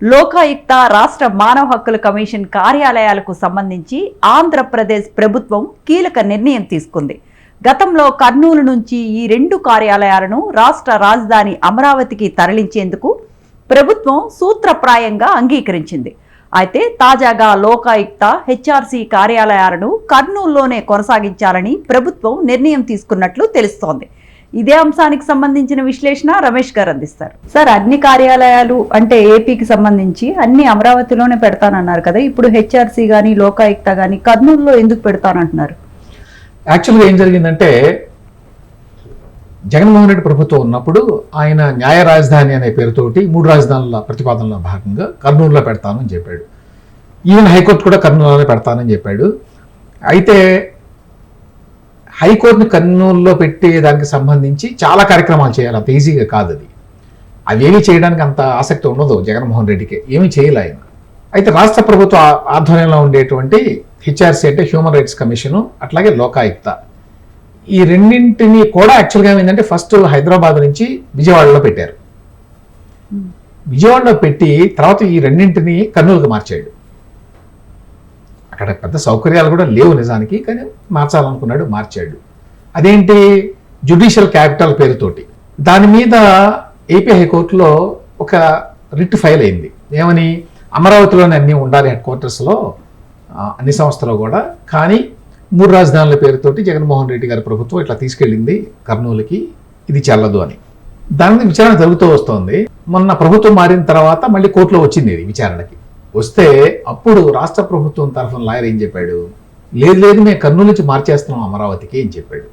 లోకాయుక్త రాష్ట్ర మానవ హక్కుల కమిషన్ కార్యాలయాలకు సంబంధించి ఆంధ్రప్రదేశ్ ప్రభుత్వం కీలక నిర్ణయం తీసుకుంది. గతంలో కర్నూలు నుంచి ఈ రెండు కార్యాలయాలను రాష్ట్ర రాజధాని అమరావతికి తరలించేందుకు ప్రభుత్వం సూత్రప్రాయంగా అంగీకరించింది. అయితే తాజాగా లోకాయుక్త హెచ్ఆర్సీ కార్యాలయాలను కర్నూలులోనే కొనసాగించాలని ప్రభుత్వం నిర్ణయం తీసుకున్నట్లు తెలుస్తోంది. ఇదే అంశానికి సంబంధించిన విశ్లేషణ రమేష్ గారు అందిస్తారు. సార్ అన్ని కార్యాలయాలు అంటే ఏపీకి సంబంధించి అన్ని అమరావతిలోనే పెడతానన్నారు కదా. ఇప్పుడు హెచ్ఆర్సీ కానీ లోకాయుక్త కానీ కర్నూలులో ఎందుకు పెడతానంటున్నారు? యాక్చువల్గా ఏం జరిగిందంటే జగన్మోహన్ రెడ్డి ప్రభుత్వం ఉన్నప్పుడు ఆయన న్యాయ రాజధాని అనే పేరుతోటి మూడు రాజధానుల ప్రతిపాదనలో భాగంగా కర్నూలులో పెడతానని చెప్పాడు. ఈవెన్ హైకోర్టు కూడా కర్నూలులోనే పెడతానని చెప్పాడు. అయితే హైకోర్టుని కర్నూలులో పెట్టే దానికి సంబంధించి చాలా కార్యక్రమాలు చేయాలి. అంత ఈజీగా కాదు అది. అవేమీ చేయడానికి అంత ఆసక్తి ఉండదు జగన్మోహన్ రెడ్డికి. ఏమీ చేయలే ఆయన. అయితే రాష్ట్ర ప్రభుత్వ ఆధ్వర్యంలో ఉండేటువంటి హెచ్ఆర్సీ అంటే హ్యూమన్ రైట్స్ కమిషను అట్లాగే లోకాయుక్త. ఈ రెండింటిని కూడా యాక్చువల్గా ఏమైందంటే ఫస్ట్ హైదరాబాద్ నుంచి విజయవాడలో పెట్టారు. విజయవాడలో పెట్టి తర్వాత ఈ రెండింటిని కర్నూలుకు మార్చాడు అక్కడ పెద్ద సౌకర్యాలు కూడా లేవు నిజానికి కానీ మార్చాలనుకున్నాడు మార్చాడు. అదేంటి? జ్యుడిషియల్ క్యాపిటల్ పేరుతోటి. దాని మీద ఏపీ హైకోర్టులో ఒక రిట్ ఫైల్ అయింది. ఏమని? అమరావతిలోనే అన్నీ ఉండాలి హెడ్ క్వార్టర్స్లో అన్ని సంస్థలు కూడా. కానీ మూడు రాజధానుల పేరుతోటి జగన్మోహన్ రెడ్డి గారి ప్రభుత్వం ఇట్లా తీసుకెళ్ళింది కర్నూలుకి ఇది చెల్లదు అని. దాని మీద విచారణ జరుగుతూ వస్తోంది. మొన్న ప్రభుత్వం మారిన తర్వాత మళ్ళీ కోర్టులో వచ్చింది ఇది విచారణకి. వస్తే అప్పుడు రాష్ట్ర ప్రభుత్వం తరఫున లాయర్ ఏం చెప్పాడు? లేదు లేదు మేము కర్నూలు నుంచి మార్చేస్తున్నాం అమరావతికి అని చెప్పాడు.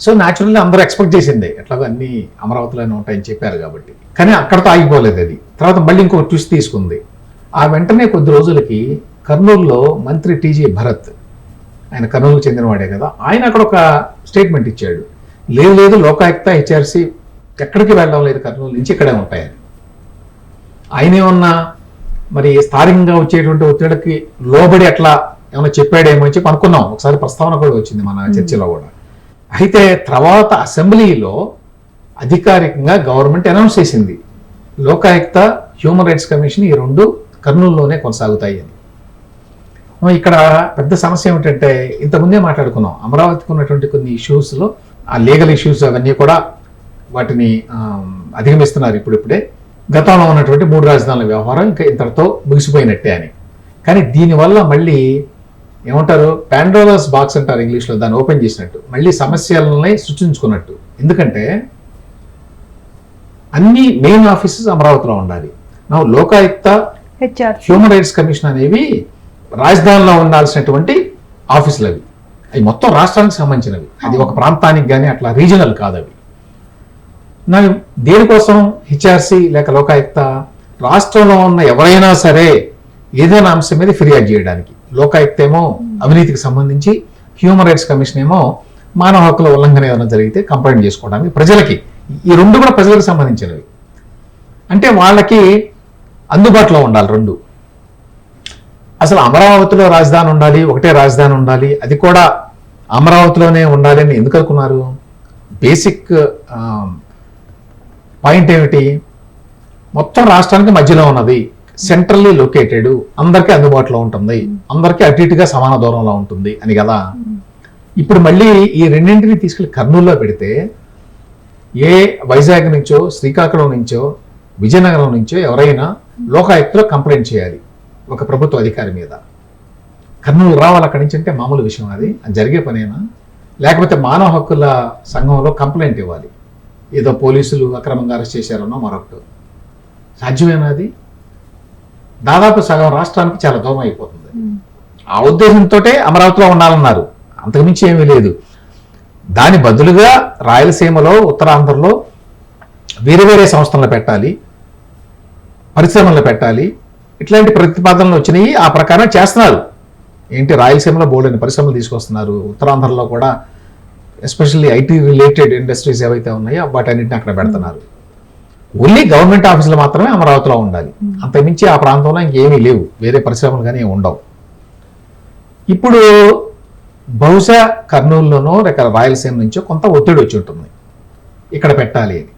సో న్యాచురల్లీ అందరూ ఎక్స్పెక్ట్ చేసిందే. ఎట్లాగో అన్ని అమరావతిలోనే ఉంటాయని చెప్పారు కాబట్టి. కానీ అక్కడతో ఆగిపోలేదు అది. తర్వాత మళ్ళీ ఇంకో ట్విస్ట్ తీసుకుంది. ఆ వెంటనే కొద్ది రోజులకి కర్నూలులో మంత్రి టీజీ భరత్ ఆయన కర్నూలుకు చెందినవాడే కదా ఆయన అక్కడ ఒక స్టేట్మెంట్ ఇచ్చాడు. లేదు లేదు లోకాయుక్త హెచ్ఆర్సీ ఎక్కడికి వెళ్ళడం లేదు కర్నూలు నుంచి ఇక్కడే ఉంటాయని. ఆయన ఏమన్నా మరి స్థానికంగా వచ్చేటువంటి ఒత్తిడికి లోబడి అట్లా ఏమైనా చెప్పాడేమో అని చెప్పి అనుకున్నాం. ఒకసారి ప్రస్తావన కూడా వచ్చింది మన చర్చలో కూడా. అయితే తర్వాత అసెంబ్లీలో అధికారికంగా గవర్నమెంట్ అనౌన్స్ చేసింది. లోకాయుక్త హ్యూమన్ రైట్స్ కమిషన్ ఈ రెండు కర్నూలులోనే కొనసాగుతాయి అని. ఇక్కడ పెద్ద సమస్య ఏమిటంటే ఇంతకుముందే మాట్లాడుకున్నాం. అమరావతికి ఉన్నటువంటి కొన్ని ఇష్యూస్లో ఆ లీగల్ ఇష్యూస్ అవన్నీ కూడా వాటిని అధిగమిస్తున్నారు ఇప్పుడిప్పుడే. గతంలో ఉన్నటువంటి మూడు రాజధానుల వ్యవహారం ఇంకా ఇంతటితో ముగిసిపోయినట్టే అని. కానీ దీనివల్ల మళ్ళీ ఏమంటారు? పాండోలస్ బాక్స్ అంటారు ఇంగ్లీష్లో దాన్ని ఓపెన్ చేసినట్టు. మళ్ళీ సమస్యలని సృష్టించుకున్నట్టు. ఎందుకంటే అన్ని మెయిన్ ఆఫీసెస్ అమరావతిలో ఉండాలి. నా లోకాయుక్త హ్యూమన్ రైట్స్ కమిషన్ అనేవి రాజధానిలో ఉండాల్సినటువంటి ఆఫీసులు అవి అవి మొత్తం రాష్ట్రానికి సంబంధించినవి. అది ఒక ప్రాంతానికి కానీ అట్లా రీజనల్ కాదు అవి. దేనికోసం హెచ్ఆర్సీ లేక లోకాయుక్త? రాష్ట్రంలో ఉన్న ఎవరైనా సరే ఏదైనా అంశం మీద ఫిర్యాదు చేయడానికి. లోకాయుక్త ఏమో అవినీతికి సంబంధించి హ్యూమన్ రైట్స్ కమిషన్ ఏమో మానవ హక్కుల ఉల్లంఘన ఏదైనా జరిగితే కంప్లైంట్ చేసుకోవడానికి ప్రజలకి ఈ రెండు కూడా ప్రజలకు సంబంధించినవి. అంటే వాళ్ళకి అందుబాటులో ఉండాలి రెండు. అసలు అమరావతిలో రాజధాని ఉండాలి ఒకటే రాజధాని ఉండాలి అది కూడా అమరావతిలోనే ఉండాలి అని ఎందుకు అనుకున్నారు? బేసిక్ పాయింట్ ఏమిటి? మొత్తం రాష్ట్రానికి మధ్యలో ఉన్నది. Centrally located. అందరికీ అందుబాటులో ఉంటుంది. అందరికీ అటు ఇటుగా సమాన దూరంలో ఉంటుంది అని కదా? ఇప్పుడు మళ్ళీ ఈ రెండింటిని తీసుకెళ్ళి కర్నూలులో పెడితే ఏ వైజాగ్ నుంచో శ్రీకాకుళం నుంచో విజయనగరం నుంచో ఎవరైనా లోకాయుక్తలో కంప్లైంట్ చేయాలి ఒక ప్రభుత్వ అధికారి మీద. కర్నూలు రావాలి అక్కడి నుంచి అంటే మామూలు విషయం అది. అది జరిగే పనేనా? లేకపోతే మానవ హక్కుల సంఘంలో కంప్లైంట్ ఇవ్వాలి. ఏదో పోలీసులు అక్రమంగా అరెస్ట్ చేశారనో మరొకటి. సాధ్యమేనా అది? దాదాపు సగం రాష్ట్రానికి చాలా దూరం అయిపోతుంది. ఆ ఉద్దేశంతో అమరావతిలో ఉండాలన్నారు. అంతకుమించి ఏమీ లేదు. దాని బదులుగా రాయలసీమలో ఉత్తరాంధ్రలో వేరే వేరే సంస్థలను పెట్టాలి పరిశ్రమలు పెట్టాలి. ఇట్లాంటి ప్రతిపాదనలు వచ్చినాయి. ఆ ప్రకారం చేస్తున్నారు. ఏంటి రాయలసీమలో బోల్డెన్ పరిశ్రమలు తీసుకొస్తున్నారు. ఉత్తరాంధ్రలో కూడా ఎస్పెషల్లీ ఐటీ రిలేటెడ్ ఇండస్ట్రీస్ ఏవైతే ఉన్నాయో వాటన్నిటిని అక్కడ పెడుతున్నారు. ఓన్లీ గవర్నమెంట్ ఆఫీసులు మాత్రమే అమరావతిలో ఉండాలి. అంతకుమించి ఆ ప్రాంతంలో ఇంకేమీ లేవు. వేరే పరిశ్రమలు కానీ ఉండవు. ఇప్పుడు బహుశా కర్నూలులోనో లేక రాయలసీమ నుంచో కొంత ఒత్తిడి వచ్చి ఉంటుంది. ఇక్కడ పెట్టాలి అని.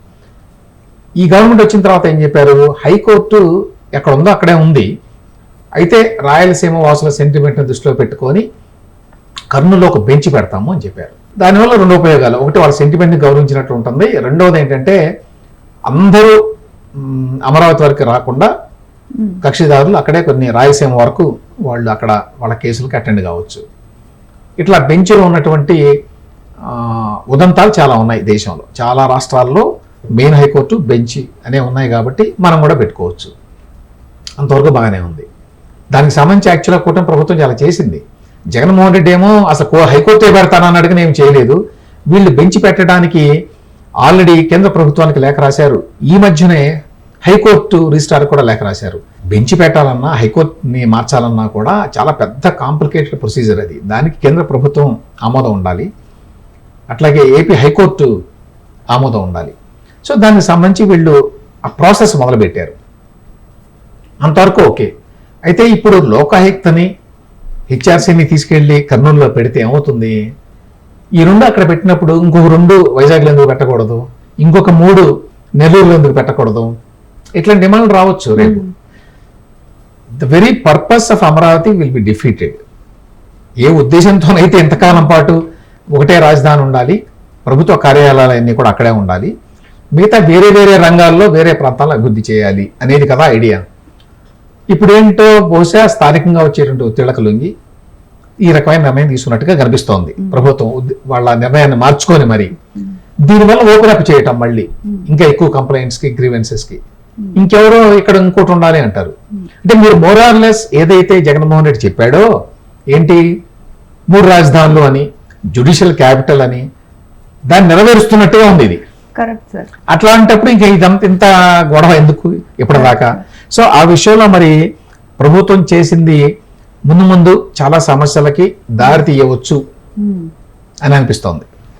ఈ గవర్నమెంట్ వచ్చిన తర్వాత ఏం చెప్పారు? హైకోర్టు ఎక్కడ ఉందో అక్కడే ఉంది. అయితే రాయలసీమ వాసుల సెంటిమెంట్ని దృష్టిలో పెట్టుకొని కర్నూలులో ఒక బెంచ్ పెడతాము అని చెప్పారు. దానివల్ల రెండు ఉపయోగాలు. ఒకటి వాళ్ళ సెంటిమెంట్ని గౌరవించినట్లు ఉంటుంది. రెండవది ఏంటంటే అందరూ అమరావతి వరకు రాకుండా కక్షిదారులు అక్కడే కొన్ని రాయలసీమ వరకు వాళ్ళు అక్కడ వాళ్ళ కేసులకు అటెండ్ కావచ్చు. ఇట్లా బెంచ్లో ఉన్నటువంటి ఉదంతాలు చాలా ఉన్నాయి దేశంలో. చాలా రాష్ట్రాల్లో మెయిన్ హైకోర్టు బెంచ్ అనే ఉన్నాయి కాబట్టి మనం కూడా పెట్టుకోవచ్చు. అంతవరకు బాగానే ఉంది. దానికి సంబంధించి యాక్చువల్గా కూటమి ప్రభుత్వం చాలా చేసింది. జగన్మోహన్ రెడ్డి ఏమో అసలు హైకోర్టు హైకోర్టే పెడతానని అడిగిన ఏం చేయలేదు. వీళ్ళు బెంచ్ పెట్టడానికి ఆల్రెడీ కేంద్ర ప్రభుత్వానికి లేఖ రాశారు. ఈ మధ్యనే హైకోర్టు రిజిస్ట్రార్ కూడా లేఖ రాశారు. బెంచ్ పెట్టాలన్నా హైకోర్టుని మార్చాలన్నా కూడా చాలా పెద్ద కాంప్లికేటెడ్ ప్రొసీజర్ అది. దానికి కేంద్ర ప్రభుత్వం ఆమోదం ఉండాలి. అట్లాగే ఏపీ హైకోర్టు ఆమోదం ఉండాలి. సో దానికి సంబంధించి వీళ్ళు ఆ ప్రాసెస్ మొదలుపెట్టారు. అంతవరకు ఓకే. అయితే ఇప్పుడు లోకాయుక్తని హెచ్ఆర్సీని తీసుకెళ్ళి కర్నూలులో పెడితే ఏమవుతుంది? ఈ రెండు అక్కడ పెట్టినప్పుడు ఇంకొక రెండు వైజాగ్లో ఎందుకు పెట్టకూడదు? ఇంకొక మూడు నెల్లూరులో ఎందుకు పెట్టకూడదు? ఇట్లాంటి డిమాండ్లు రావచ్చు రేపు. The very purpose of Amaravati will be defeated ఏ ఉద్దేశంతోనైతే ఎంతకాలం పాటు ఒకటే రాజధాని ఉండాలి ప్రభుత్వ కార్యాలయాలన్నీ కూడా అక్కడే ఉండాలి మిగతా వేరే వేరే రంగాల్లో వేరే ప్రాంతాలను అభివృద్ధి చేయాలి అనేది కదా ఐడియా ఇప్పుడు ఏంటో బహుశా స్థానికంగా వచ్చేటువంటి ఒత్తిళ్ళకు లొంగి ఈ రకమైన నిర్ణయం తీసుకున్నట్టుగా కనిపిస్తోంది. ప్రభుత్వం వాళ్ళ నిర్ణయాన్ని మార్చుకొని మరి. దీనివల్ల ఓపెన్ అప్ చేయటం మళ్ళీ. ఇంకా ఎక్కువ కంప్లైంట్స్కి గ్రీవెన్సెస్కి. ఇంకెవరో ఇక్కడ ఇంకోటి ఉండాలి అంటారు. అంటే మీరు మోరార్లెస్ ఏదైతే జగన్మోహన్ రెడ్డి చెప్పాడో ఏంటి? మూడు రాజధానులు అని జుడిషియల్ క్యాపిటల్ అని దాన్ని నెరవేరుస్తున్నట్టుగా ఉంది ఇది. అట్లాంటప్పుడు ఇంకా ఇదంతా ఇంత గొడవ ఎందుకు? ఇప్పటిదాకా సో ఆ విషయంలో మరి ప్రభుత్వం చేసింది ముందు ముందు చాలా సమస్యలకి దారి తీయవచ్చు ఉమ్. అని అనిపిస్తోంది